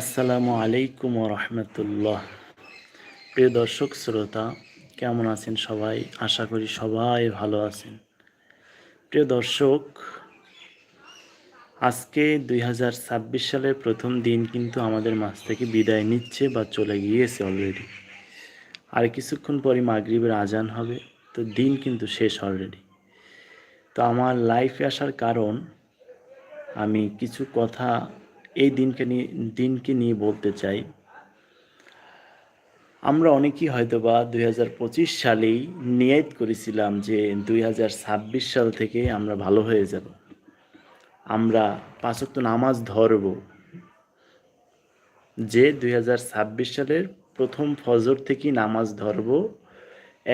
আসসালামু আলাইকুম রহমতুল্লাহ। প্রিয় দর্শক, শ্রোতা, কেমন আছেন সবাই? আশা করি সবাই ভালো আছেন। প্রিয় দর্শক, আজকে দুই হাজার ছাব্বিশ সালের প্রথম দিন কিন্তু আমাদের মাছ থেকে বিদায় নিচ্ছে বা চলে গিয়েছে অলরেডি আর কিছুক্ষণ পরই মাগরিবের আজান হবে, তো দিন কিন্তু শেষ অলরেডি তো আমার লাইফে আসার কারণ, আমি কিছু কথা এই দিনকে নিয়ে দিনকে নিয়ে বলতে চাই, আমরা অনেকেই হয়তো বা দুই হাজার পঁচিশ সালেই নিয়ত করেছিলাম যে দুই হাজার ছাব্বিশ সাল থেকে আমরা ভালো হয়ে যাব। আমরা পাঁচক্ত নামাজ ধরব। যে দুই হাজার ছাব্বিশ সালের প্রথম ফজর থেকেই নামাজ ধরব,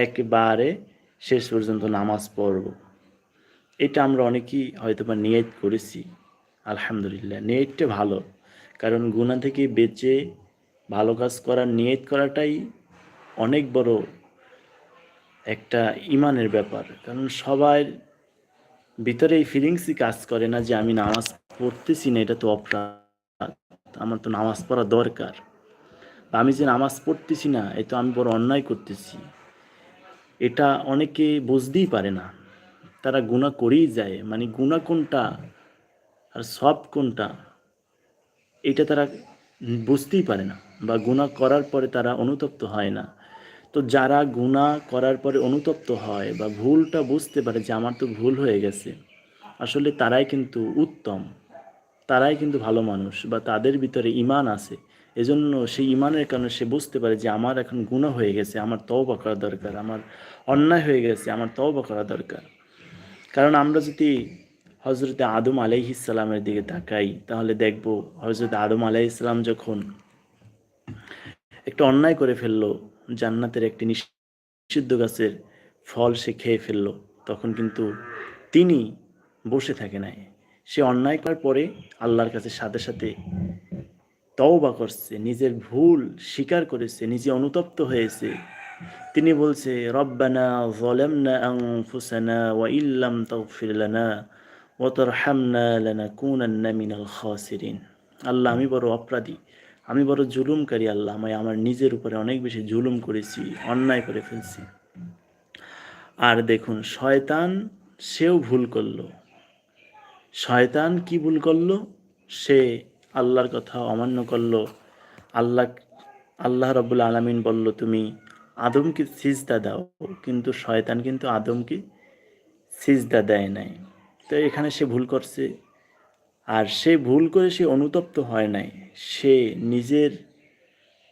একবারে শেষ পর্যন্ত নামাজ পড়ব। এটা আমরা অনেকেই হয়তো বা নিয়ত করেছি। আলহামদুলিল্লাহ নিয়তটা ভালো। কারণ গুণা থেকে বেঁচে ভালো কাজ করার নিয়ত করাটাই অনেক বড় একটা ইমানের ব্যাপার। কারণ সবার ভিতরে এই ফিলিংসই কাজ করে না যে, আমি নামাজ পড়তেছি না, এটা তো অপরাধ, আমার তো নামাজ পড়া দরকার। বা আমি যে নামাজ পড়তেছি না, এ তো আমি বড় অন্যায় করতেছি। এটা অনেকে বুঝতেই পারে না। তারা গুণা করেই যায়। মানে গুণা কোনটা? আর সব কোনটা? এটা তারা বুঝতেই পারে না বা গুণা করার পরে তারা অনুতপ্ত হয় না। তো যারা গুণা করার পরে অনুতপ্ত হয় বা ভুলটা বুঝতে পারে যে আমার তো ভুল হয়ে গেছে, আসলে তারাই কিন্তু উত্তম, তারাই কিন্তু ভালো মানুষ বা তাদের ভিতরে ইমান আছে। এজন্য সেই ইমানের কারণে সে বুঝতে পারে যে আমার এখন গুণা হয়ে গেছে, আমার তওবা করা দরকার, আমার অন্যায় হয়ে গেছে, আমার তওবা করা দরকার। কারণ আমরা যদি হজরতে আদম আলাইহিসালামের দিকে তাকাই, তাহলে দেখব হজরত আদম আলাইহিসাল্লাম যখন একটা অন্যায় করে ফেলল, জান্নাতের একটি নিষিদ্ধ গাছের ফল সে খেয়ে ফেলল, তখন কিন্তু তিনি বসে থাকে নাই। সে অন্যায় করার পরে আল্লাহর কাছে সাথে সাথে তওবা করছে, নিজের ভুল স্বীকার করেছে, নিজে অনুতপ্ত হয়েছে। তিনি বলছে, রব্বানা জলামনা আনফুসানা ওয়া ইল্লাম তাগফির লানা। আল্লাহ, আমি বড় অপরাধী, আমি বড় জুলুমকারী আল্লাহ, আমি আমার নিজের উপরে অনেক বেশি জুলুম করেছি, অন্যায় করে ফেলছি। আর দেখুন, শয়তান, সেও ভুল করল। শয়তান কি ভুল করল? সে আল্লাহর কথা অমান্য করল। আল্লাহ আল্লাহ রব্বুল আলমিন বলল, তুমি আদমকে সিজদা দাও। কিন্তু শয়তান কিন্তু আদমকে সিজদা দেয় নাই। তো এখানে সে ভুল করছে। আর সে ভুল করে সে অনুতপ্ত হয় নাই। সে নিজের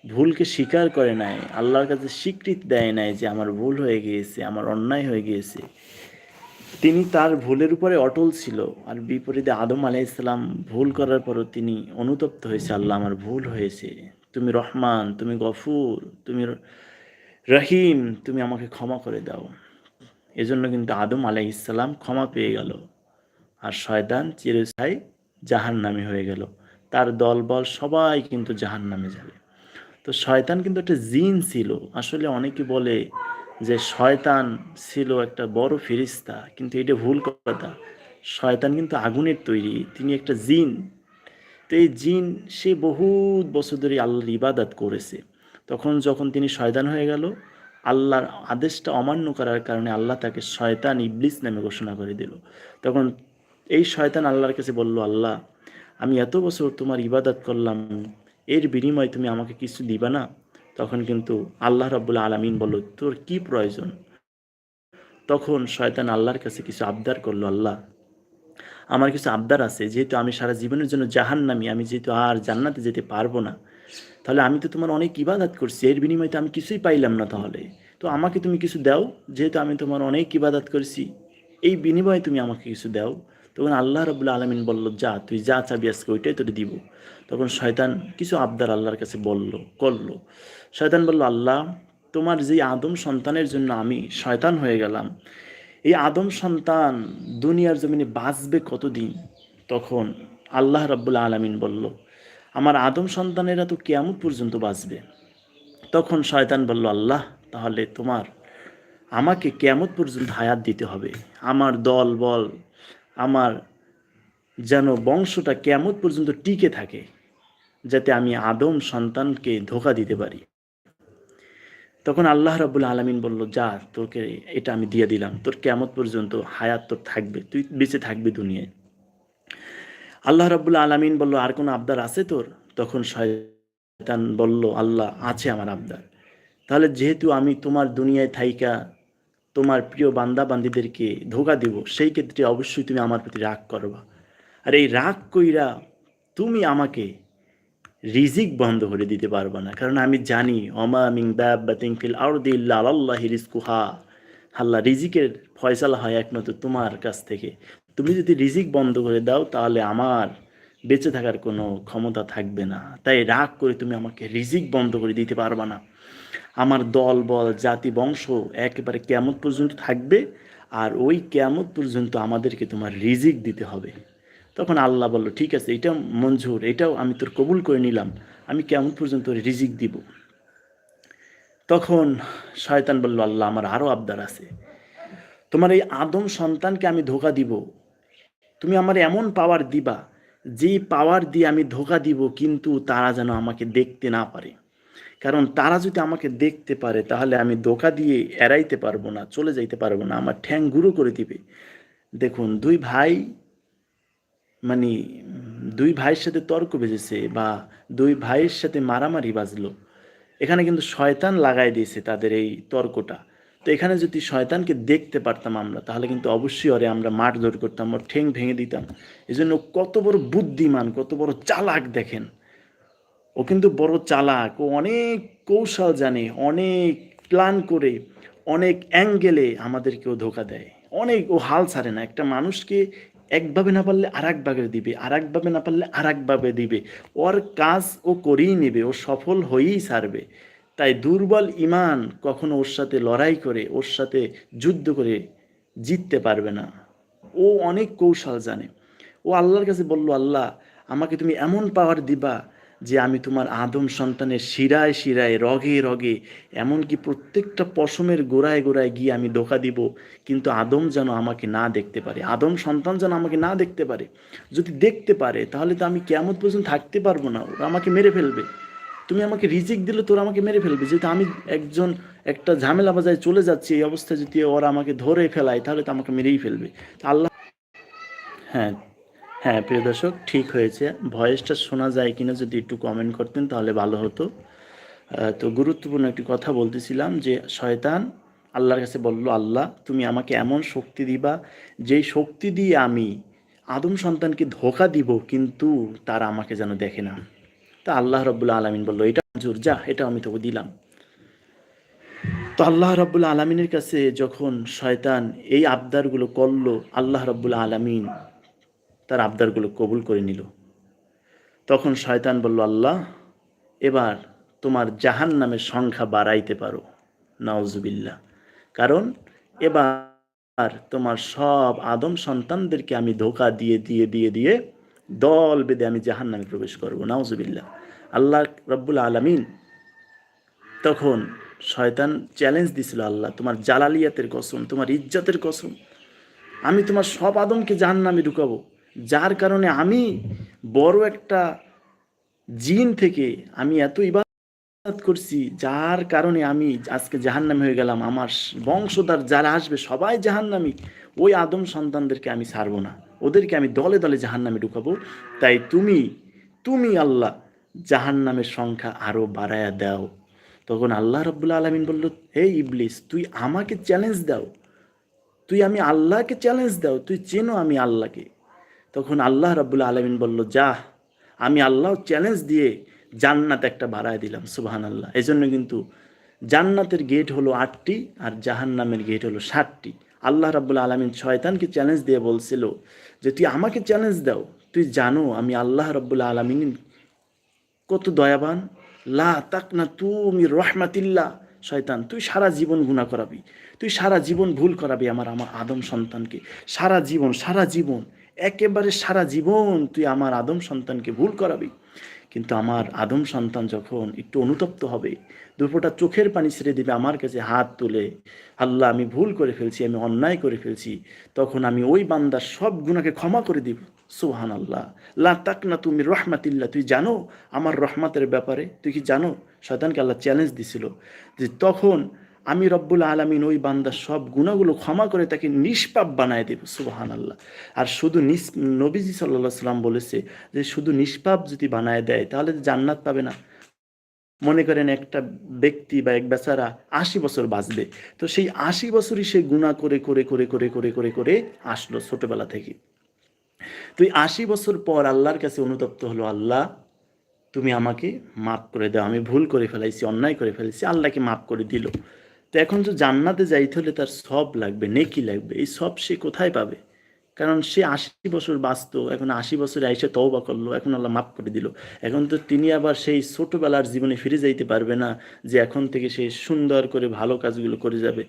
ভুলকে স্বীকার করে নাই। আল্লাহর কাছে স্বীকৃতি দেয় নাই যে আমার ভুল হয়ে গিয়েছে, আমার অন্যায় হয়ে গিয়েছে। তিনি তার ভুলের উপরে অটল ছিল। আর বিপরীতে আদম আলাই ইসলাম ভুল করার পরও তিনি অনুতপ্ত হয়েছে, আল্লাহ, আমার ভুল হয়েছে। তুমি রহমান, তুমি গফুর, তুমি রহিম, তুমি আমাকে ক্ষমা করে দাও। এজন্য কিন্তু আদম আলাই ইসলাম ক্ষমা পেয়ে গেল। আর শয়তান চিরস্থায়ী জাহান নামে হয়ে গেল। তার দলবল সবাই কিন্তু জাহান নামে যাবে। তো শয়তান কিন্তু একটা জিন ছিল। আসলে অনেকে বলে যে শয়তান ছিল একটা বড় ফিরিস্তা কিন্তু এটা ভুল কথা। শয়তান কিন্তু আগুনের তৈরি, তিনি একটা জিন। তো এই জিন, সে বহুত বছর ধরে আল্লাহর ইবাদত করেছে। তখন যখন তিনি শয়তান হয়ে গেল, আল্লাহর আদেশটা অমান্য করার কারণে আল্লাহ তাকে শয়তান ইবলিস নামে ঘোষণা করে দিল। তখন এই শয়তান আল্লাহর কাছে বলল, আল্লাহ, আমি এত বছর তোমার ইবাদত করলাম, এর বিনিময়ে তুমি আমাকে কিছু দিবা না? তখন কিন্তু আল্লাহ রব্বুল্লা আলমিন বলল, তোর কি প্রয়োজন? তখন শয়তান আল্লাহর কাছে কিছু আবদার করল, আল্লাহ, আমার কিছু আবদার আছে, যেহেতু আমি সারা জীবনের জন্য জাহান নামি আমি যেহেতু আর জান্নাতে যেতে পারব না, তাহলে আমি তো তোমার অনেক ইবাদত করছি, এর বিনিময়ে তো আমি কিছুই পাইলাম না তাহলে। তো আমাকে তুমি কিছু দাও, যেহেতু আমি তোমার অনেক ইবাদত করছি, এই বিনিময়ে তুমি আমাকে কিছু দাও। তখন আল্লাহ রবুল্লা আলমিন বলল, যা, তুই যা চাবি আজকে ওইটাই তোকে দিব। তখন শয়তান কিছু আবদার আল্লাহর কাছে বলল, করল। শয়তান বলল, আল্লাহ, তোমার যে আদম সন্তানের জন্য আমি শয়তান হয়ে গেলাম, এই আদম সন্তান দুনিয়ার জমিনে বাঁচবে কতদিন? তখন আল্লাহ রব্বুল্লা আলমিন বলল, আমার আদম সন্তানেরা তো কেমন পর্যন্ত বাঁচবে। তখন শয়তান বলল, আল্লাহ, তাহলে তোমার, আমাকে কেমত পর্যন্ত হায়াত দিতে হবে। আমার দল, বল আমার যেন বংশটা কেমত পর্যন্ত টিকে থাকে, যাতে আমি আদম সন্তানকে ধোকা দিতে পারি। তখন আল্লাহ রাবুল আলমিন বলল, যা, তোকে এটা আমি দিয়ে দিলাম। তোর কেমত পর্যন্ত হায়াত তোর থাকবে, তুই বেঁচে থাকবি দুনিয়ায়। আল্লাহ রাবুল আলমিন বলল, আর কোনো আবদার আছে তোর? তখন শয়তান বলল, আল্লাহ, আছে আমার আবদার। তাহলে যেহেতু আমি তোমার দুনিয়ায় থাইকা তোমার প্রিয় বান্দা বান্দিদেরকে ধোকা দিব, সেই ক্ষেত্রে অবশ্যই তুমি আমার প্রতি রাগ করবা। আর এই রাগ কইরা তুমি আমাকে রিজিক বন্ধ করে দিতে পারবা না। কারণ আমি জানি অমা মিং দাব্বাতিং ফিল আরদি ইল্লা আলাল্লাহি রিজকুহা। আল্লাহ রিজিকের ফয়সালা হয় একমাত্র তোমার কাছ থেকে। তুমি যদি রিজিক বন্ধ করে দাও, তাহলে আমার বেঁচে থাকার কোনো ক্ষমতা থাকবে না। তাই রাগ করে তুমি আমাকে রিজিক বন্ধ করে দিতে পারবা না। আমার দল, বল, জাতি, বংশ একেবারে কেমত পর্যন্ত থাকবে আর ওই কেমত পর্যন্ত আমাদেরকে তোমার রিজিক দিতে হবে। তখন আল্লাহ বলল, ঠিক আছে, এটা মঞ্জুর, এটাও আমি তোর কবুল করে নিলাম, আমি কেমন পর্যন্ত রিজিক দিব। তখন শয়তান বলল, আল্লাহ, আমার আরও আবদার আছে। তোমার এই আদম সন্তানকে আমি ধোকা দিব। তুমি আমার এমন পাওয়ার দিবা, যেই পাওয়ার দিয়ে আমি ধোকা দিব, কিন্তু তারা যেন আমাকে দেখতে না পারে। কারণ তারা যদি আমাকে দেখতে পারে, তাহলে আমি ধোকা দিয়ে এড়াইতে পারব না, চলে যাইতে পারব না, আমার ঠ্যাং গুঁড়ো করে দিবে। দেখুন, দুই ভাই মানে দুই ভাইয়ের সাথে তর্ক বেজেছে বা দুই ভাইয়ের সাথে মারামারি বাজলো, এখানে কিন্তু শয়তান লাগাই দিয়েছে তাদের এই তর্কটা। তো এখানে যদি শয়তানকে দেখতে পারতাম আমরা, তাহলে কিন্তু অবশ্যই অরে আমরা মাঠ ধর করতাম ঠেং ভেঙে দিতাম। এই জন্য কত বড় বুদ্ধিমান, কত বড় চালাক দেখেন। ও কিন্তু বড় চালাক, ও অনেক কৌশল জানে, অনেক প্ল্যান করে, অনেক অ্যাঙ্গেলে আমাদেরকেও ধোকা দেয়। অনেক, ও হাল ছাড়ে না। একটা মানুষকে একভাবে না পারলে আর একভাবে দিবে আর একভাবে না পারলে আর একভাবে দিবে। ওর কাজ ও করেই নেবে, ও সফল হয়েই ছাড়বে। তাই দুর্বল ইমান কখনো ওর সাথে লড়াই করে, ওর সাথে যুদ্ধ করে জিততে পারবে না। ও অনেক কৌশল জানে। ও আল্লাহর কাছে বলল, আল্লাহ, আমাকে তুমি এমন পাওয়ার দিবা যে আমি তোমার আদম সন্তানের শিরায় শিরায়, রগে রগে, এমনকি প্রত্যেকটা পশমের গোড়ায় গোড়ায় গিয়ে আমি ধোকা দিব। কিন্তু আদম যেন আমাকে না দেখতে পারে, আদম সন্তান যেন আমাকে না দেখতে পারে। যদি দেখতে পারে, তাহলে তো আমি কেমন পর্যন্ত থাকতে পারব না। ওরা আমাকে মেরে ফেলবে। তুমি আমাকে রিজিক দিলে তোরা আমাকে মেরে ফেলবে। যেহেতু আমি একজন, একটা ঝামেলা বাজায় চলে যাচ্ছি, এই অবস্থায় যদি ওরা আমাকে ধরে ফেলায়, তাহলে তো আমাকে মেরেই ফেলবে। আল্লাহ হ্যাঁ হ্যাঁ প্রিয় দর্শক, ঠিক হয়েছে। ভয়েসটা শোনা যায় কিনা যদি একটু কমেন্ট করতেন তাহলে ভালো হতো। তো গুরুত্বপূর্ণ একটি কথা বলতেছিলাম যে, শয়তান আল্লাহর কাছে বলল, আল্লাহ, তুমি আমাকে এমন শক্তি দিবা, যেই শক্তি দিয়ে আমি আদম সন্তানকে ধোকা দিব, কিন্তু তারা আমাকে যেন দেখে না। তা আল্লাহ রব্বুল্লা আলমিন বলল, এটা মঞ্জুর, যা এটা আমি তোকে দিলাম। তো আল্লাহ রব্বুল্লা আলমিনের কাছে যখন শয়তান এই আবদারগুলো করল, আল্লাহ রব্বুল্লা আলমিন তার আবদারগুলো কবুল করে নিল। তখন শয়তান বলল, আল্লাহ, এবার তোমার জাহান নামের সংখ্যা বাড়াইতে পারো। নওজুবিল্লা কারণ এবার তোমার সব আদম সন্তানদেরকে আমি ধোকা দিয়ে দিয়ে দিয়ে দিয়ে দল বেঁধে আমি জাহান নামে প্রবেশ করব। নাউজুবিল্লা আল্লাহ রব্বুল আলমিন তখন শয়তান চ্যালেঞ্জ দিছিল, আল্লাহ, তোমার জালালিয়াতের কসম, তোমার ইজ্জতের কসম, আমি তোমার সব আদমকে জাহান নামে ঢুকাবো। যার কারণে আমি বড় একটা জিন থেকে আমি এত ইবাদত করছি, যার কারণে আমি আজকে জাহান্নামি হয়ে গেলাম। আমার বংশধর যারা আসবে, সবাই জাহান্নামি। ওই আদম সন্তানদেরকে আমি ছাড়বো না। ওদেরকে আমি দলে দলে জাহান্নামে ঢুকাবো। তাই তুমি তুমি আল্লাহ, জাহান্নামের সংখ্যা আরও বাড়ায়া দাও। তখন আল্লাহ রব্বুল্লা আলমিন বলল, হে ইবলিস, তুই আমাকে চ্যালেঞ্জ দাও। তুই আমি আল্লাহকে চ্যালেঞ্জ দাও। তুই চেনো আমি আল্লাহকে। তখন আল্লাহ রাবুল্লা আলমিন বলল, যা, আমি আল্লাহ চ্যালেঞ্জ দিয়ে জান্নাত একটা বাড়ায় দিলাম সুবাহান আল্লাহ এই জন্য কিন্তু জান্নাতের গেট হলো আটটি আর জাহান্নামের গেট হলো ষাটটি আল্লাহ রাবুল্লা আলমিন শয়তানকে চ্যালেঞ্জ দিয়ে বলছিল যে, তুই আমাকে চ্যালেঞ্জ দাও। তুই জানো, আমি আল্লাহ রব্বুল্লা আলমিন কত দয়াবান। লা তাক না তুমি রহমাতিল্লা শয়তান, তুই সারা জীবন গুণা করাবি। তুই সারা জীবন ভুল করাবি আমার আমার আদম সন্তানকে। সারা জীবন সারা জীবন একেবারে সারা জীবন তুই আমার আদম সন্তানকে ভুল করাবি। কিন্তু আমার আদম সন্তান যখন একটু অনুতপ্ত হবে দুপোটা চোখের পানি ছেড়ে দিবে আমার কাছে হাত তুলে, আল্লাহ, আমি ভুল করে ফেলছি, আমি অন্যায় করে ফেলছি, তখন আমি ওই বান্দার সব গুণাকে ক্ষমা করে দিব। সুহান আল্লাহ লা তাক না তুমি রহমাতিল্লা তুই জানো আমার রহমাতের ব্যাপারে? তুই কি জানো? শয়তানকে আল্লাহ চ্যালেঞ্জ দিছিল যে তখন আমি রব্বুল আলমিন ওই বান্দার সব গুণাগুলো ক্ষমা করে তাকে নিষ্পাপ বানায় দেব সুবাহান আল্লাহ আর শুধু নিস, নবীজি সাল্লাহ সাল্লাম বলেছে যে শুধু নিষ্পাপ যদি বানায় দেয়, তাহলে জান্নাত পাবে না। মনে করেন একটা ব্যক্তি বা এক বেচারা আশি বছর বাঁচবে, তো সেই আশি বছরই সে গুণা করে করে করে করে করে করে করে আসলো ছোটবেলা থেকে। তো এই আশি বছর পর আল্লাহর কাছে অনুতপ্ত হলো, আল্লাহ, তুমি আমাকে মাফ করে দাও, আমি ভুল করে ফেলাইছি, অন্যায় করে ফেলেছি আল্লাহকে মাফ করে দিল। তো এখন তো জান্নাতে যাইতে হলে তার সব লাগবে, নেকি লাগবে, এই সব সে কোথায় পাবে? কারণ সে আশি বছর বাঁচত, এখন আশি বছরে আইসে তওবা করল, এখন আল্লাহ মাফ করে দিল। এখন তো তিনি আবার সেই ছোটবেলার জীবনে ফিরে যাইতে পারবে না যে এখন থেকে সে সুন্দর করে ভালো কাজগুলো করে যাবে।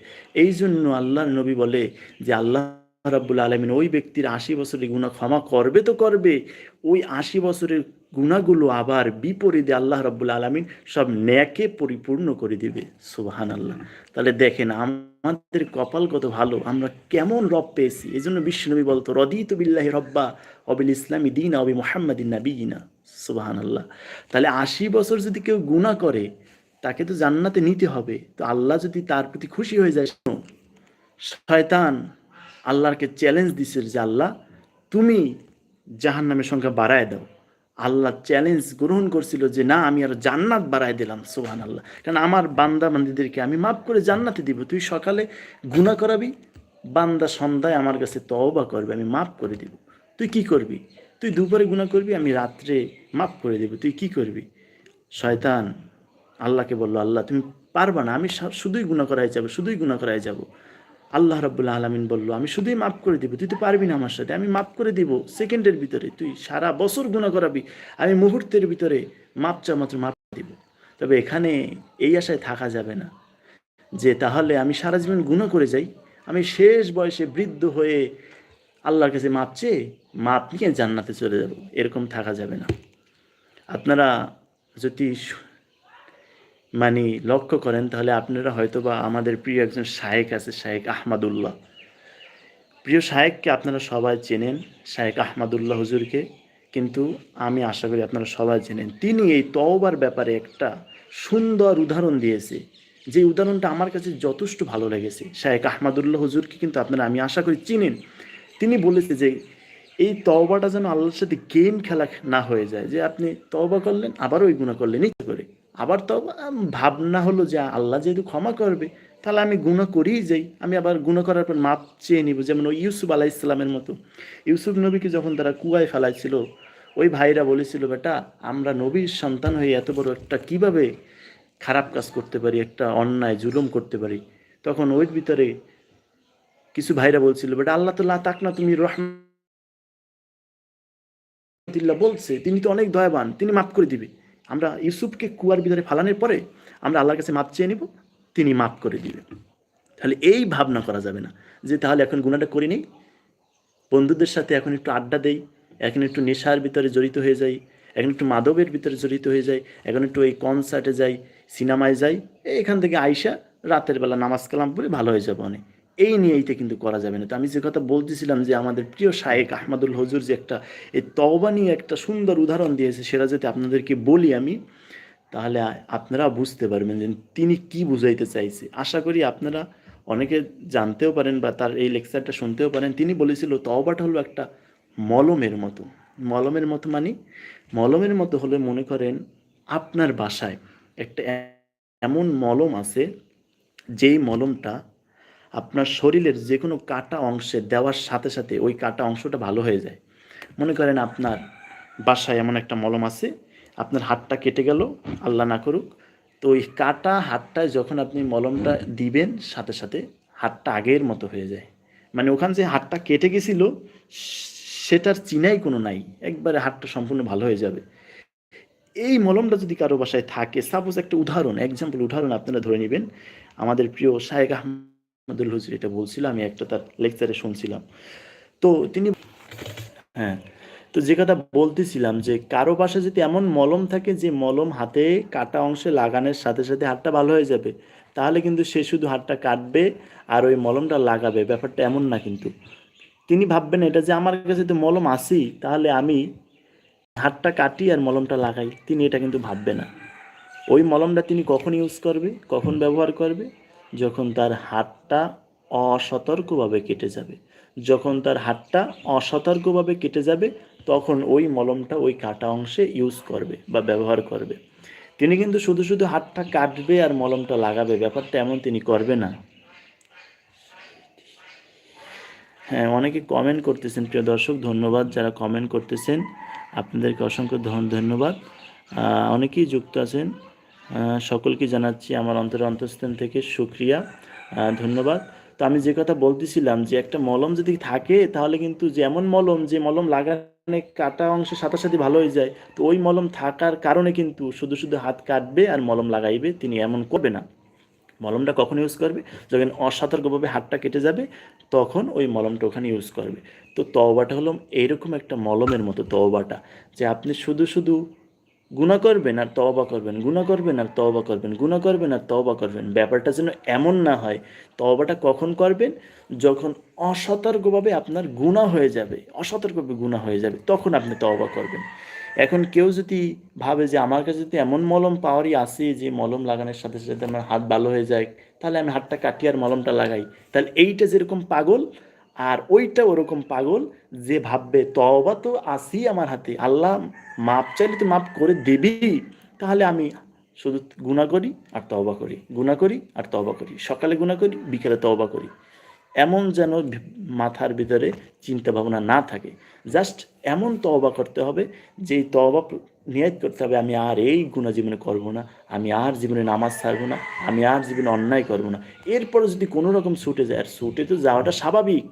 এই জন্য আল্লাহ নবী বলে যে আল্লাহ রাব্বুল আলমিন, ওই ব্যক্তির আশি বছরের গুণা ক্ষমা করবে তো করবে। ওই আশি বছরের গুণাগুলো আবার বিপরীতে আল্লাহ রাব্বুল আলমিন সব ন্যাকে পরিপূর্ণ করে দিবে। সুবাহান আল্লাহ তাহলে দেখেন, আমাদের কপাল কত ভালো, আমরা কেমন রব পেয়েছি। এই জন্য বিশ্বনবী বলতো, রদিত বিল্লাহি রব্বা অবিল ইসলামী দিন, অবি মোহাম্মদিন নাবিনা সুবাহান আল্লাহ তাহলে আশি বছর যদি কেউ গুণা করে, তাকে তো জান্নাতে নিতে হবে। তো আল্লাহ যদি তার প্রতি খুশি হয়ে যায় শয়তান আল্লাহকে চ্যালেঞ্জ দিছে যে আল্লাহ, তুমি জাহান নামের সংখ্যা বাড়ায় দাও। আল্লাহ চ্যালেঞ্জ গ্রহণ করছিল যে না, আমি আর জান্নাত বাড়ায় দিলাম সোহান আল্লাহ কারণ আমার বান্দা বান্দিদেরকে আমি মাফ করে জান্নাতে দিব। তুই সকালে গুণা করাবি, বান্দা সন্ধ্যায় আমার কাছে তওবা করবে, আমি মাফ করে দিব। তুই কি করবি? তুই দুপুরে গুণা করবি, আমি রাত্রে মাফ করে দেব। তুই কি করবি? শয়তান আল্লাহকে বলল, আল্লাহ, তুমি পারবা না, আমি শুধুই গুণা করাই যাব, শুধুই গুণা করাই যাব। আল্লাহ রাবুল্লাহ আলমিন বলল, আমি শুধুই মাফ করে দিব, তুই তো পারবি না আমার সাথে। আমি মাফ করে দিব, সেকেন্ডের ভিতরে তুই সারা বছর গুণা করাবি, আমি মুহূর্তের ভিতরে মাপ চা মাত্র মাপ দিব। তবে এখানে এই আশায় থাকা যাবে না যে তাহলে আমি সারা জীবন গুণা করে যাই। আমি শেষ বয়সে বৃদ্ধ হয়ে আল্লাহর কাছে মাপ চেয়ে মাপ নিয়ে জান্নাতে চলে যাব। এরকম থাকা যাবে না। আপনারা যদি মানে লক্ষ্য করেন, তাহলে আপনারা হয়তো বা আমাদের প্রিয় একজন শায়েক আছে, শায়েক আহমাদুল্লাহ। প্রিয় শায়েককে আপনারা সবাই চেনেন, শায়েক আহমাদুল্লাহ হুজুরকে। কিন্তু আমি আশা করি আপনারা সবাই চেনেন। তিনি এই তওবার ব্যাপারে একটা সুন্দর উদাহরণ দিয়েছে, যে উদাহরণটা আমার কাছে যথেষ্ট ভালো লেগেছে। শায়েক আহমাদুল্লাহ হুজুরকে কিন্তু আপনারা, আমি আশা করি, চিনেন। তিনি বলেছে যে, এই তওবাটা যেন আল্লাহর সাথে গেম খেলা না হয়ে যায়, যে আপনি তওবা করলেন আবার ওই গুণা করলেন ইচ্ছে করে। আবার তো ভাবনা হলো যে আল্লাহ যেহেতু ক্ষমা করবে, তাহলে আমি গুণা করেই যাই। আমি আবার গুণা করার পর মাপ চেয়ে নিব, যেমন ওই ইউসুফ আলাহ ইসলামের মতো। ইউসুফ নবীকে যখন তারা কুয়ায় ফেলাইছিল, ওই ভাইরা বলেছিল, বেটা, আমরা নবীর সন্তান হয়ে এত বড় একটা কীভাবে খারাপ কাজ করতে পারি, একটা অন্যায়, জুলুম করতে পারি? তখন ওই ভিতরে কিছু ভাইরা বলছিল, বেটা, আল্লাহ তো তাক না তুমি রহমতুল্লাহ বলছে, তিনি তো অনেক দয়াবান, তিনি মাফ করে দিবে। আমরা ইউসুফকে কুয়ার ভিতরে ফালানোর পরে আমরা আল্লাহর কাছে মাপ চেয়ে নিব, তিনি মাপ করে দিবেন। তাহলে এই ভাবনা করা যাবে না যে তাহলে এখন গুণাটা করি নেই। বন্ধুদের সাথে এখন একটু আড্ডা দেই, এখন একটু নেশার ভিতরে জড়িত হয়ে যাই, এখন একটু মাদবের ভিতরে জড়িত হয়ে যাই, এখন একটু এই কনসার্টে যাই সিনেমায় যাই, এখান থেকে আইসা রাতের বেলা নামাজ কালাম পড়ে ভালো হয়ে যাব অনেক। এই নিয়ে এইটা কিন্তু করা যাবে না। তো আমি যে কথা বলতেছিলাম যে আমাদের প্রিয় শায়েক আহমদুল হজুর যে একটা, এই তওবা নিয়ে একটা সুন্দর উদাহরণ দিয়েছে, সেটা যাতে আপনাদেরকে বলি আমি, তাহলে আপনারা বুঝতে পারবেন যে তিনি কি বুঝাইতে চাইছে। আশা করি আপনারা অনেকে জানতেও পারেন বা তার এই লেকচারটা শুনতেও পারেন। তিনি বলেছিল, তওবাটা হলো একটা মলমের মতো। মলমের মতো মানে মলমের মতো হলে মনে করেন আপনার বাসায় একটা এমন মলম আছে, যেই মলমটা আপনার শরীরের যে কোনো কাটা অংশে দেওয়ার সাথে সাথে ওই কাটা অংশটা ভালো হয়ে যায়। মনে করেন আপনার বাসায় এমন একটা মলম আছে, আপনার হাতটা কেটে গেল, আল্লাহ না করুক, তো ওই কাটা হাতটায় যখন আপনি মলমটা দিবেন, সাথে সাথে হাতটা আগের মতো হয়ে যায়। মানে ওখান যে হাতটা কেটে গেছিল, সেটার চিনাই কোনো নাই, একবারে হাতটা সম্পূর্ণ ভালো হয়ে যাবে। এই মলমটা যদি কারও বাসায় থাকে সাপোজ একটা উদাহরণ এক্সাম্পল উদাহরণ আপনারা ধরে নেবেন। আমাদের প্রিয় শাহেক আহমদ আহমদুল হুজুর এটা বলছিল, আমি একটা তার লেকচারে শুনছিলাম। তো তিনি হ্যাঁ তো যে কথা বলতেছিলাম যে কারও পাশে যদি এমন মলম থাকে যে মলম হাতে কাটা অংশে লাগানোর সাথে সাথে হাতটা ভালো হয়ে যাবে, তাহলে কিন্তু সে শুধু হাতটা কাটবে আর ওই মলমটা লাগাবে, ব্যাপারটা এমন না কিন্তু। তিনি ভাববেন এটা যে আমার কাছে তো মলম আসি তাহলে আমি হাতটা কাটি আর মলমটা লাগাই। তিনি এটা কিন্তু ভাববে না। ওই মলমটা তিনি কখন ইউজ করবে, কখন ব্যবহার করবে যখন তার হাতটা অসতর্কভাবে কেটে যাবে, যখন তার হাতটা অসতর্কভাবে কেটে যাবে, তখন ওই মলমটা ওই কাটা অংশে ইউজ করবে বা ব্যবহার করবে। তিনি কিন্তু শুধু শুধু হাতটা কাটবে আর মলমটা লাগাবে, ব্যাপারটা এমন তিনি করবে না। হ্যাঁ অনেকে কমেন্ট করতেছেন, প্রিয় দর্শক, ধন্যবাদ যারা কমেন্ট করতেছেন। আপনাদেরকে অসংখ্য ধন- ধন্যবাদ। অনেকেই যুক্ত আছেন। সকলকে জানাচ্ছি আমার অন্তর অন্তঃস্থান থেকে সুক্রিয়া ধন্যবাদ। তো আমি যে কথা বলতেছিলাম যে একটা মলম যদি থাকে, তাহলে কিন্তু যেমন মলম, যে মলম লাগানে কাটা অংশের সাথে সাথে ভালো হয়ে যায়। তো ওই মলম থাকার কারণে কিন্তু শুধু শুধু হাত কাটবে আর মলম লাগাইবে, তিনি এমন করবে না। মলমটা কখন ইউজ করবে? যখন অসতর্কভাবে হাতটা কেটে যাবে, তখন ওই মলমটা ওখানে ইউজ করবে। তো তওবাটা হলো এইরকম একটা মলমের মতো তওবাটা, যে আপনি শুধু শুধু গুণা করবেন আর তওবা করবেন গুণা করবেন আর তওবা করবেন গুণা করবেন আর তওবা করবেন। ব্যাপারটা যেন এমন না হয়, তওবাটা কখন করবেন? যখন অসতর্কভাবে আপনার গুণা হয়ে যাবে, অসতর্কভাবে গুণা হয়ে যাবে, তখন আপনি তওবা করবেন। এখন কেউ যদি ভাবে যে আমার কাছে যদি এমন মলম পাওয়ারই আছে যে মলম লাগানোর সাথে সাথে আমার হাত ভালো হয়ে যায়, তাহলে আমি হাতটা কাটিয়ে আর মলমটা লাগাই। তাহলে এইটা যেরকম পাগল আর ওইটা ওরকম পাগল যে ভাববে, তওবা তো আসি আমার হাতে। আল্লাহ মাপ চাইলে তো মাপ করে দেবি, তাহলে আমি শুধু গুণা করি আর তওবা করি। গুণা করি আর তবা করি। সকালে গুণা করি, বিকেলে তওবা করি। এমন যেন মাথার ভিতরে চিন্তা ভাবনা না থাকে। জাস্ট এমন তওবা করতে হবে যে তওবা প- নিয়ত করতে হবে, আমি আর এই গুণা জীবনে করব না, আমি আর জীবনে নামাজ ছাড়বো না, আমি আর জীবনে অন্যায় করব না। এরপরে যদি কোনো রকম ছুটে যায়, আর ছুটে তো যাওয়াটা স্বাভাবিক।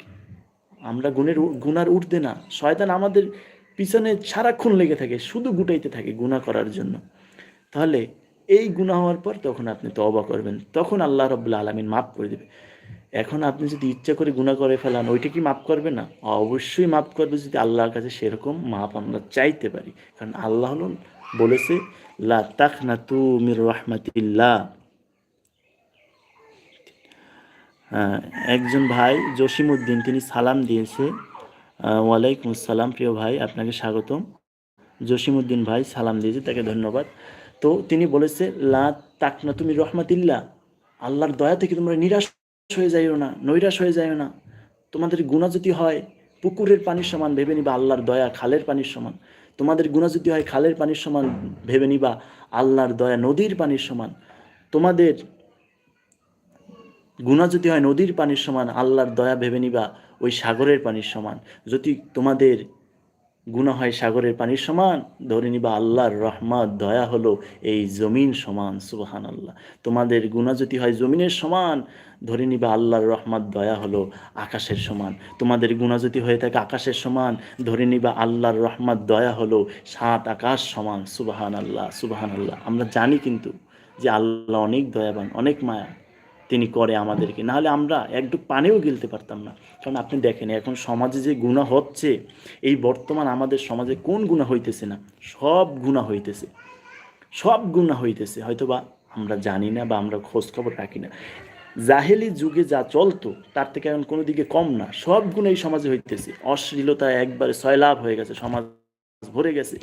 আমরা গুণের গুনার উঠতে না। শয়তান আমাদের পিছনে সারাক্ষণ লেগে থাকে, শুধু গুটাইতে থাকে গুণা করার জন্য। তাহলে এই গুণা হওয়ার পর তখন আপনি তওবা করবেন। তখন আল্লাহ রব্বুল্লা আলমিন মাফ করে দেবে। এখন আপনি যদি ইচ্ছা করে গুণা করে ফেলান, ওইটা কি মাফ করবে না? অবশ্যই মাফ করবে যদি আল্লাহর কাছে সেরকম মাপ আমরা চাইতে পারি। কারণ আল্লাহ হলো বলেছে, লা তাক না তু মির রহমাতিল্লাহ হ্যাঁ, একজন ভাই জসিমউদ্দিন, তিনি সালাম দিয়েছে। ওয়ালাইকুম আসসালাম, প্রিয় ভাই, আপনাকে স্বাগতম। জসিমউদ্দিন ভাই সালাম দিয়েছে, তাকে ধন্যবাদ। তো তিনি বলেছে, লা তাকনা তুমি রহমাতিল্লাহ। আল্লাহর দয়া থেকে তোমরা নিরাশ হয়ে যাইও না, নৈরাশ হয়ে যাইও না। তোমাদের গুণা যদি হয়, পুকুরের পানির সমান ভেবে নিবা, আল্লাহর দয়া খালের পানির সমান। তোমাদের গুণা যদি হয়, খালের পানির সমান ভেবে নিবা, আল্লাহর দয়া নদীর পানির সমান। তোমাদের গুণা যদি হয়, নদীর পানির সমান, আল্লাহর দয়া ভেবে নিবা, ওই সাগরের পানির সমান। যদি তোমাদের গুণা হয় সাগরের পানির সমান, ধরে নিবা আল্লাহর রহমত, দয়া হলো এই জমিন সমান সুবাহান আল্লাহ তোমাদের গুণা যদি হয় জমিনের সমান, ধরে নিবা আল্লাহর রহমত, দয়া হলো আকাশের সমান। তোমাদের গুণা যদি হয়ে থাকে আকাশের সমান, ধরে নিবা আল্লাহর রহমত, দয়া হলো সাত আকাশ সমান সুবাহান আল্লাহ সুবাহান আল্লাহ আমরা জানি কিন্তু যে আল্লাহ অনেক দয়াবান, অনেক মায়া। তিনি করে আমাদেরকে। নাহলে আমরা একটু পানেও গিলতে পারতাম না। কারণ আপনি দেখেন, এখন সমাজে যে গুণা হচ্ছে, এই বর্তমান আমাদের সমাজে কোন গুণা হইতেছে না? সব গুণা হইতেছে। সব গুণা হইতেছে। হয়তোবা আমরা জানি না বা আমরা খোঁজ খবর রাখি না। জাহেলি যুগে যা চলতো, তার থেকে এখন কোনো দিকে কম না। সব গুণ এই সমাজে হইতেছে। অশ্লীলতা একবারে সয়লাভ হয়ে গেছে, সমাজ ভরে গেছে।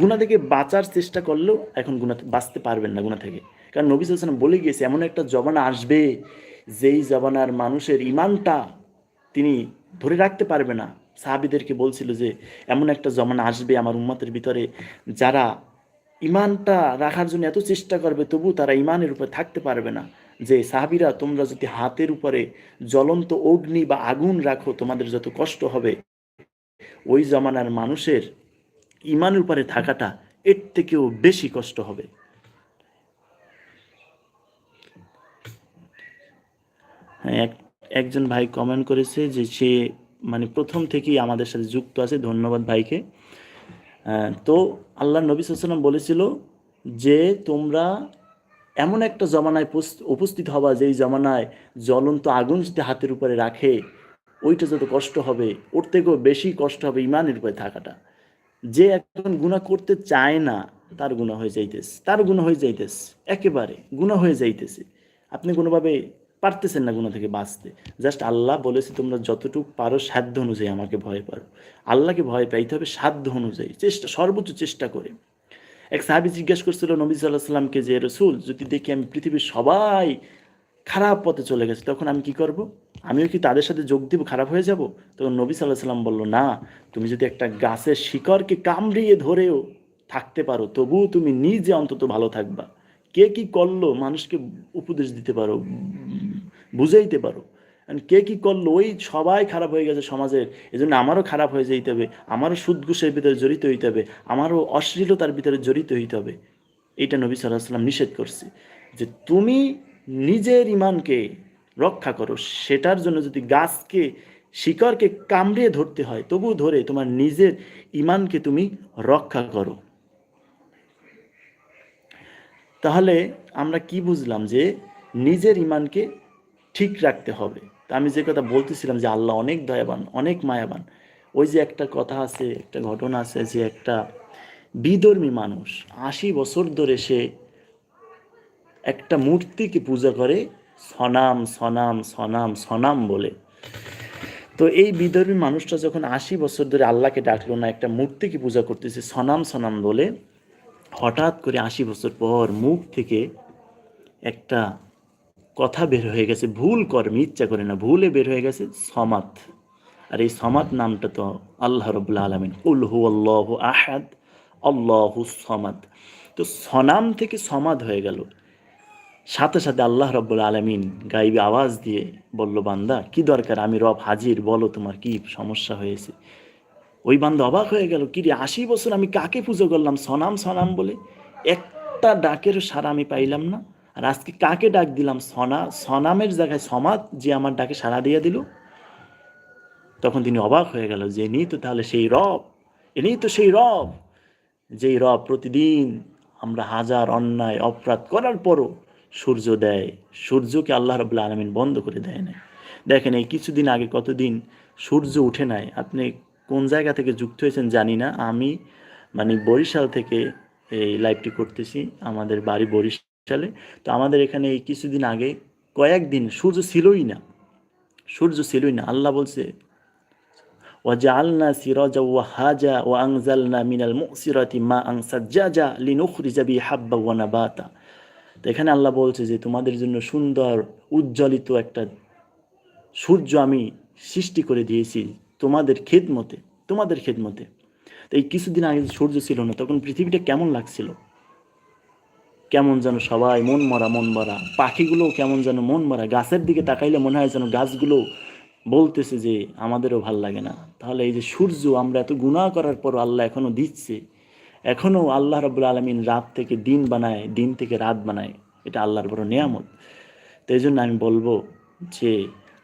গুণা থেকে বাঁচার চেষ্টা করলেও এখন গুণা বাঁচতে পারবেন না গুণা থেকে। কারণ নবী সাল্লাম বলে গিয়েছে, এমন একটা জবানা আসবে যেই জবানার মানুষের ইমানটা তিনি ধরে রাখতে পারবে না। সাহাবিদেরকে বলছিল যে, এমন একটা জমানা আসবে আমার উম্মতের ভিতরে যারা ইমানটা রাখার জন্য এত চেষ্টা করবে তবু তারা ইমানের উপরে থাকতে পারবে না। যে, সাহাবিরা, তোমরা যদি হাতের উপরে জ্বলন্ত অগ্নি বা আগুন রাখো, তোমাদের যত কষ্ট হবে, ওই জমানার মানুষের ইমানের উপরে থাকাটা এর থেকেও বেশি কষ্ট হবে। এক, একজন ভাই কমেন্ট করেছে যে সে মানে প্রথম থেকেই আমাদের সাথে যুক্ত আছে, ধন্যবাদ ভাইকে। তো আল্লাহ নবী সাল্লাম বলেছিল যে তোমরা এমন একটা জমানায় উপস্থিত হবা যেই জমানায় জ্বলন্ত আগুন যদি হাতের উপরে রাখে, ওইটা যত কষ্ট হবে, ওর থেকেও বেশি কষ্ট হবে ইমানের উপরে থাকাটা। যে এখন গুণা করতে চায় না, তার গুণা হয়ে যাইতেছে, তার গুণা হয়ে যাইতেছে, একেবারে গুণা হয়ে যাইতেছে। আপনি কোনোভাবে পারতেছেন না গুণা থেকে বাঁচতে। জাস্ট আল্লাহ বলেছে, তোমরা যতটুকু পারো সাধ্য অনুযায়ী আমাকে ভয় পারো। আল্লাহকে ভয় পাইতে হবে সাধ্য অনুযায়ী। চেষ্টা, সর্বোচ্চ চেষ্টা করে। এক সাহাবি জিজ্ঞেস করছিল নবী সাল্লাহ সাল্লামকে যে, রসুল, যদি দেখি আমি পৃথিবীর সবাই খারাপ পথে চলে গেছে, তখন আমি কি করব? আমিও কি তাদের সাথে যোগ দিব, খারাপ হয়ে যাব? তখন নবী সাল্লাহ সাল্লাম বলল, না, তুমি যদি একটা গাছের শিকড়কে কামড়িয়ে ধরেও থাকতে পারো, তবুও তুমি নিজে অন্তত ভালো থাকবা। কে কি করল মানুষকে উপদেশ দিতে পারো, বুঝাইতে পারো। কে কি করল, ওই সবাই খারাপ হয়ে গেছে সমাজের এই জন্য আমারও খারাপ হয়ে যেতে হবে, আমারও সুদঘুষের ভিতরে জড়িত হইতে হবে, আমারও অশ্লীলতার ভিতরে জড়িত হইতে হবে। এটা নবী সাল্লাহ সাল্লাম নিষেধ করছে যে তুমি নিজের ইমানকে রক্ষা করো, সেটার জন্য যদি গাছকে, শিকড়কে কামড়িয়ে ধরতে হয় তবু ধরে তোমার নিজের ইমানকে তুমি রক্ষা করো। তাহলে আমরা কি বুঝলাম যে নিজের ইমানকে ঠিক রাখতে হবে? তা আমি যে কথা বলতেছিলাম যে আল্লাহ অনেক দয়াবান, অনেক মায়াবান, ওই যে একটা কথা আছে, একটা ঘটনা আছে যে একটা বিধর্মী মানুষ আশি বছর ধরে সে একটা মূর্তিকে পূজা করে সনাম সনাম সনাম সনাম বলে। তো এই বিধর্মী মানুষটা যখন আশি বছর ধরে আল্লাহকে ডাকলো না, একটা মূর্তিকে পূজা করতেছে সনাম সনাম বলে হঠাৎ করে আশি বছর পর মুখ থেকে একটা কথা বের হয়ে গেছে, ভুল কর্মে ইচ্ছা করে না, ভুলে বের হয়ে গেছে সমাত। আর এই সমাত নামটা তো আল্লাহ রবুল্লা আলমিন উল্হু আল্লাহ আহাদ, আল্লাহু সমাদ। তো সনাম থেকে সমাদ হয়ে গেল। সাথে সাথে আল্লাহ রব্বুল আলমিন গাইবে আওয়াজ দিয়ে বলল, বান্দা, কি দরকার? আমি রব হাজির, বলো তোমার কি সমস্যা হয়েছে? ওই বান্দা অবাক হয়ে গেল, কি রে, আশি বছর আমি কাকে পুজো করলাম? সনাম সনাম বলে? একটা ডাকের সারা আমি পাইলাম না। আর আজকে কাকে ডাক দিলাম? সনা, সনামের জায়গায় সমাজ যে আমার ডাকে সাড়া দিয়ে দিল। তখন তিনি অবাক হয়ে গেল যে এনি তো তাহলে সেই রব এনেই তো সেই রব, যেই রব প্রতিদিন আমরা হাজার অন্যায় অপরাধ করার পরও সূর্য দেয়, সূর্যকে আল্লাহ রবুল্লা আলমিন বন্ধ করে দেয় না দেখেন এই কিছুদিন আগে কতদিন সূর্য উঠে নাই, আপনি কোন জায়গা থেকে যুক্ত হয়েছেন জানি না আমি মানে বরিশাল থেকে এই লাইভটি করতেছি আমাদের বাড়ি বরিশালে তো আমাদের এখানে এই কিছুদিন আগে কয়েকদিন সূর্য ছিলই না সূর্য ছিলই না আল্লাহ বলছে وجعلنا سراجا وهاجا وأنزلنا من المؤسرات ماء سجاجا لنخرج به حبا ونباتا তো এখানে আল্লাহ বলছে যে তোমাদের জন্য সুন্দর উজ্জ্বলিত একটা সূর্য আমি সৃষ্টি করে দিয়েছি তোমাদের খেদমতে তোমাদের খেদমতে। তো এই কিছুদিন আগে সূর্য ছিল না, তখন পৃথিবীটা কেমন লাগছিল? কেমন যেন সবাই মন মরা মন মরা। পাখিগুলোও কেমন যেন মন মরা। গাছের দিকে তাকাইলে মনে হয় যেন গাছগুলো বলতেছে যে, আমাদেরও ভালো লাগে না। তাহলে এই যে সূর্য আমরা এত গুণা করার পর আল্লাহ এখনও দিচ্ছে এখনও আল্লাহ রবুল আলমিন রাত থেকে দিন বানায়, দিন থেকে রাত বানায়। এটা আল্লাহর বড় নিয়ামত। তো এই জন্য আমি বলব যে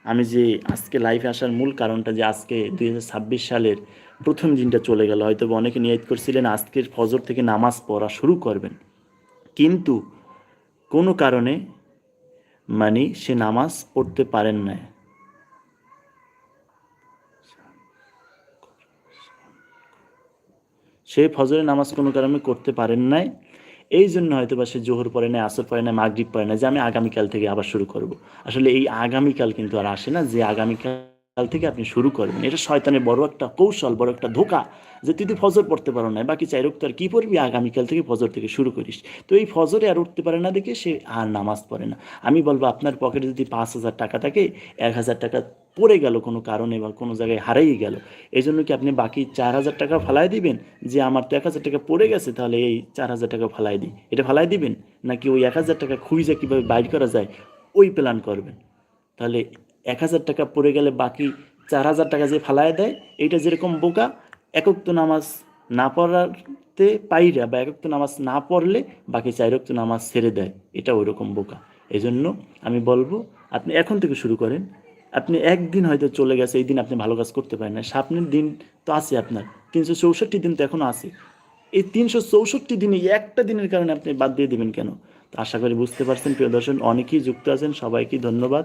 আমি যে আজকে লাইফে আসার মূল কারণটা যে আজকে দুই হাজার ছাব্বিশ সালের প্রথম দিনটা চলে গেল। হয়তো অনেকে নিয়ত করছিলেন আজকের ফজর থেকে নামাজ পড়া শুরু করবেন। কিন্তু কোনো কারণে মানে সে নামাজ পড়তে পারেন না সে ফজরের নামাজ কোনো কারণে করতে পারেন নাই। এই জন্য হয়তো বা সে জোহর পরে না আসর পরে না মাগরীব পরে না যে আমি আগামীকাল থেকে আবার শুরু করব। আসলে এই আগামীকাল কিন্তু আর আসে না, যে আগামীকাল থেকে আপনি শুরু করবেন। এটা শয়তানের বড় একটা কৌশল, বড় একটা ধোকা যে তুই তো ফজর পড়তে পারো না বাকি চাই রোগ তো আর কী পড়বি? আগামীকাল থেকে ফজর থেকে শুরু করিস। তো এই ফজরে আর উঠতে পারে না দেখে সে আর নামাজ পড়ে না। আমি বলব, আপনার পকেটে যদি পাঁচ হাজার টাকা থাকে, এক হাজার টাকা পড়ে গেল কোনো কারণে বা কোনো জায়গায় হারাই গেল। এই জন্য কি আপনি বাকি চার হাজার টাকা ফালাই দিবেন? যে আমার তো এক হাজার টাকা পড়ে গেছে, তাহলে এই চার হাজার টাকা ফালাই দিই। এটা ফালাই দিবেন? নাকি ওই এক হাজার টাকা খুঁজে কীভাবে বাইর করা যায়? ওই প্ল্যান করবেন। তাহলে এক হাজার টাকা পড়ে গেলে বাকি চার হাজার টাকা যে ফালাই দেয়, এইটা যেরকম বোকা একক তো নামাজ না পড়াতে পাইরা বা একক তো নামাজ না পড়লে বাকি চার তো নামাজ ছেড়ে দেয়, এটা ওই রকম বোকা। এই জন্য আমি বলব, আপনি এখন থেকে শুরু করেন। আপনি একদিন হয়তো চলে গেছে, এই দিন আপনি ভালো কাজ করতে পারেন না সামনের দিন তো আছে আপনার, তিনশো চৌষট্টি দিন তো এখনও আছে। এই তিনশো চৌষট্টি দিনে একটা দিনের কারণে আপনি বাদ দিয়ে দেবেন কেন? তো আশা করি বুঝতে পারছেন, প্রিয় দর্শন, অনেকেই যুক্ত আছেন, সবাইকে ধন্যবাদ।